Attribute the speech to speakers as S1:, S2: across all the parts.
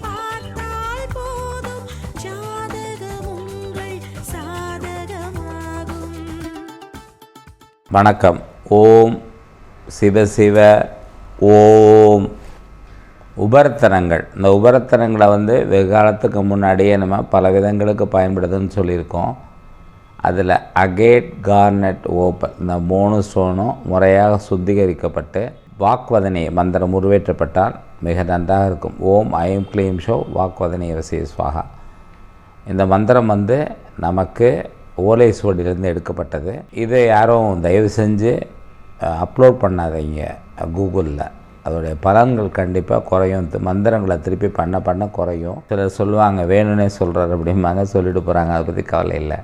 S1: பார்த்தால் போதும். ஜாதகம் உங்கள் சாதகமாகும்.
S2: வணக்கம். ஓம் சிவ சிவ ஓம். உபரத்தனங்கள். இந்த உபரத்தனங்களை வந்து வெகு காலத்துக்கு முன்னாடியே நம்ம பல விதங்களுக்கு பயன்படுதுன்னு சொல்லியிருக்கோம். அதில் அகேட் கார்னெட் ஓப்பன். இந்த மூணு ஸ்டோனும் முறையாக சுத்திகரிக்கப்பட்டு வாக்வதனை மந்திரம் உருவேற்றப்பட்டால் மிக நன்றாக இருக்கும். ஓம் ஐம் க்ளீம் ஷோ வாக்வதனை வசிய சுவாகா இந்த மந்திரம் வந்து நமக்கு ஓலை சுவடியிலேருந்து எடுக்கப்பட்டது. இதை யாரும் தயவு செஞ்சு அப்லோட் பண்ணாதீங்க. கூகுளில். அதோடைய பலன்கள் கண்டிப்பாக குறையும். மந்திரங்களை திருப்பி பண்ண பண்ண குறையும். சிலர் சொல்லுவாங்க வேணும்னே சொல்கிறார் அப்படிம்பாங்க. சொல்லிட்டு போகிறாங்க அதை பற்றி கவலை இல்லை.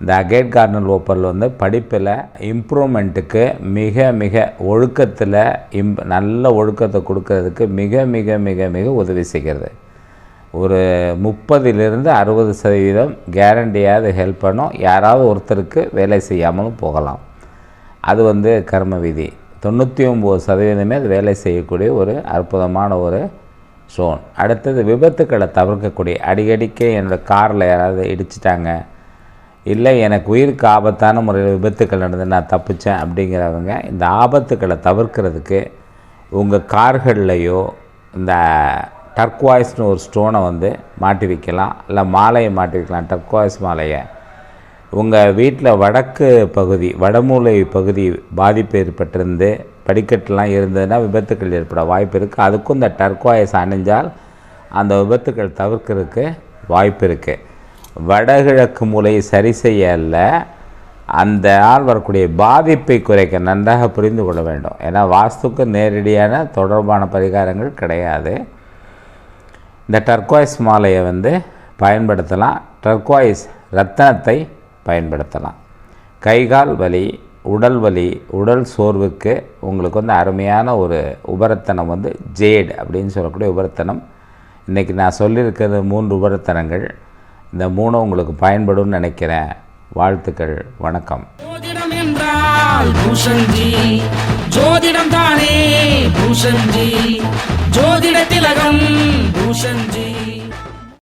S2: இந்த அகேட் கார்டன் லோப்பரில் வந்து படிப்பில் இம்ப்ரூவ்மெண்ட்டுக்கு மிக மிக ஒழுக்கத்தில் இம் நல்ல ஒழுக்கத்தை கொடுக்கறதுக்கு மிக மிக மிக மிக உதவி செய்கிறது. ஒரு முப்பதிலிருந்து அறுபது சதவீதம் கேரண்டியாவது ஹெல்ப் பண்ணும். யாராவது ஒருத்தருக்கு வேலை செய்யாமலும் போகலாம். அது வந்து கர்ம விதி. தொண்ணூற்றி ஒம்பது சதவீதமே அது வேலை செய்யக்கூடிய ஒரு அற்புதமான ஒரு ஸ்டோன் அடுத்தது விபத்துக்களை தவிர்க்கக்கூடிய அடிக்கடிக்கு என்னோடய காரில் யாராவது இடிச்சிட்டாங்க இல்லை எனக்கு உயிருக்கு ஆபத்தான முறையில் விபத்துக்கள் நடந்து நான் தப்பித்தேன் அப்படிங்கிறவங்க இந்த ஆபத்துக்களை தவிர்க்கிறதுக்கு உங்கள் கார்கள்லையோ இந்த டர்க்வாய்ஸ்னு ஒரு ஸ்டோனை வந்து மாட்டி வைக்கலாம் இல்லை மாலையை மாட்டி வைக்கலாம். டர்க்வாய்ஸ் மாலையை. உங்கள் வீட்டில் வடக்கு பகுதி வடமூலை பகுதி பாதிப்பு ஏற்பட்டிருந்து படிக்கட்டுலாம் இருந்ததுன்னா விபத்துக்கள் ஏற்பட வாய்ப்பு இருக்குது அதுக்கும் இந்த டர்க்வாய்ஸ் அணிஞ்சால் அந்த விபத்துக்கள் தவிர்க்கிறதுக்கு வாய்ப்பு இருக்குது வடகிழக்கு மூலையை சரி செய்ய அல்ல அந்த ஆள் வரக்கூடிய பாதிப்பை குறைக்க நன்றாக புரிந்து கொள்ள வேண்டும். ஏன்னா வாஸ்துக்கு நேரடியான தொடர்பான பரிகாரங்கள் கிடையாது. இந்த டர்க்வாய்ஸ் மாலையை வந்து பயன்படுத்தலாம். டர்க்வாய்ஸ் ரத்தனத்தை பயன்படுத்தலாம். கைகால் வலி உடல் வலி உடல் சோர்வுக்கு உங்களுக்கு வந்து அருமையான ஒரு உபரத்தனம் வந்து ஜேட் அப்படின்னு சொல்லக்கூடிய உபரத்தனம். இன்றைக்கி நான் சொல்லியிருக்கிறது மூன்று உபரத்தனங்கள். இந்த மூணும் உங்களுக்கு பயன்படும்னு நினைக்கிறேன். வாழ்த்துக்கள் வணக்கம்.
S3: ஜோதிடம் என்றால் பூஷன்ஜி ஜோதிடம் தானே பூஷன்ஜி ஜோதிட திலகம்